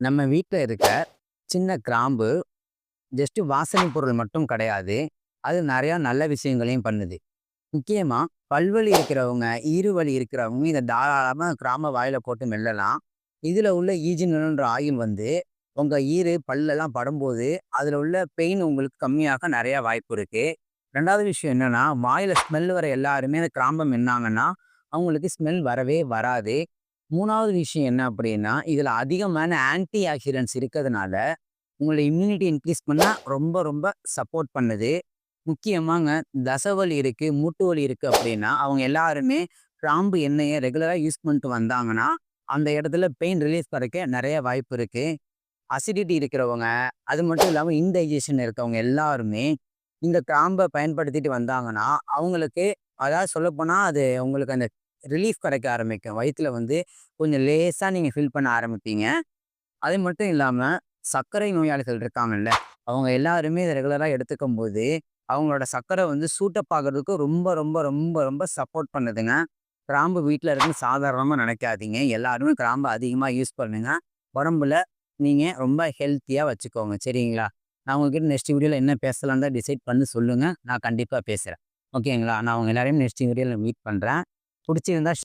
நம்ம வீட்டில் இருக்க சின்ன கிராம்பு ஜஸ்ட்டு வாசனை பொருள் மட்டும் கிடையாது. அது நிறையா நல்ல விஷயங்களையும் பண்ணுது. முக்கியமாக பல்வலி இருக்கிறவங்க ஈறுவலி இருக்கிறவங்க இதை தாராளமாக கிராம வாயில் போட்டு மெல்லலாம். இதில் உள்ள ஈஜினன்ற ஆயில் வந்து உங்கள் ஈறு பல்லெல்லாம் படும்போது அதில் உள்ள பெயின் உங்களுக்கு கம்மியாக நிறையா வாய்ப்பு இருக்குது ரெண்டாவது விஷயம் என்னென்னா வாயில் ஸ்மெல் வர எல்லாருமே அந்த கிராம்பம் என்னாங்கன்னா அவங்களுக்கு ஸ்மெல் வரவே வராது. மூணாவது விஷயம் என்ன அப்படின்னா இதில் அதிகமான ஆன்டி ஆக்சிடென்ட்ஸ் இருக்கிறதுனால உங்களோட இம்யூனிட்டி இன்க்ரீஸ் பண்ணால் ரொம்ப ரொம்ப சப்போர்ட் பண்ணுது. முக்கியமாங்க தசவலி இருக்குது மூட்டு வலி இருக்குது அப்படின்னா அவங்க எல்லாருமே கிராம்பு எண்ணெயை ரெகுலராக யூஸ் பண்ணிட்டு வந்தாங்கன்னா அந்த இடத்துல பெயின் ரிலீஃப் கிடைக்க நிறைய வாய்ப்பு இருக்குது அசிடிட்டி இருக்கிறவங்க அது மட்டும் இல்லாமல் இன்டைஜஷன் இருக்கவங்க எல்லாருமே இந்த கிராம்பை பயன்படுத்திட்டு வந்தாங்கன்னா அவங்களுக்கு அதாவது சொல்லப்போனால் அது உங்களுக்கு அந்த ரிலீஃப் கிடைக்க ஆரம்பிக்கும். வயிற்றுல வந்து கொஞ்சம் லேசாக நீங்கள் ஃபீல் பண்ண ஆரம்பிப்பீங்க. அது மட்டும் இல்லாமல் சர்க்கரை நோயாளிகள் இருக்காங்கல்ல அவங்க எல்லாருமே இதை ரெகுலராக எடுத்துக்கும் போது அவங்களோட சர்க்கரை வந்து சூட்டப் ஆகிறதுக்கு ரொம்ப ரொம்ப ரொம்ப ரொம்ப சப்போர்ட் பண்ணுதுங்க. கிராம்பு வீட்டில் இருக்குன்னு சாதாரணமாக நினைக்காதீங்க. எல்லாருமே கிராம்பு அதிகமாக யூஸ் பண்ணுங்க. உடம்புல நீங்கள் ரொம்ப ஹெல்த்தியாக வச்சுக்கோங்க. சரிங்களா? நான் உங்ககிட்ட நெக்ஸ்ட் வீடியோவில் என்ன பேசலாம் தான் டிசைட் பண்ணி சொல்லுங்கள் நான் கண்டிப்பாக பேசுகிறேன் ஓகேங்களா? நான் அவங்க எல்லாரையும் நெக்ஸ்ட் வீடியோவில் மீட் பண்ணுறேன் കുടിച്ചിരുന്ന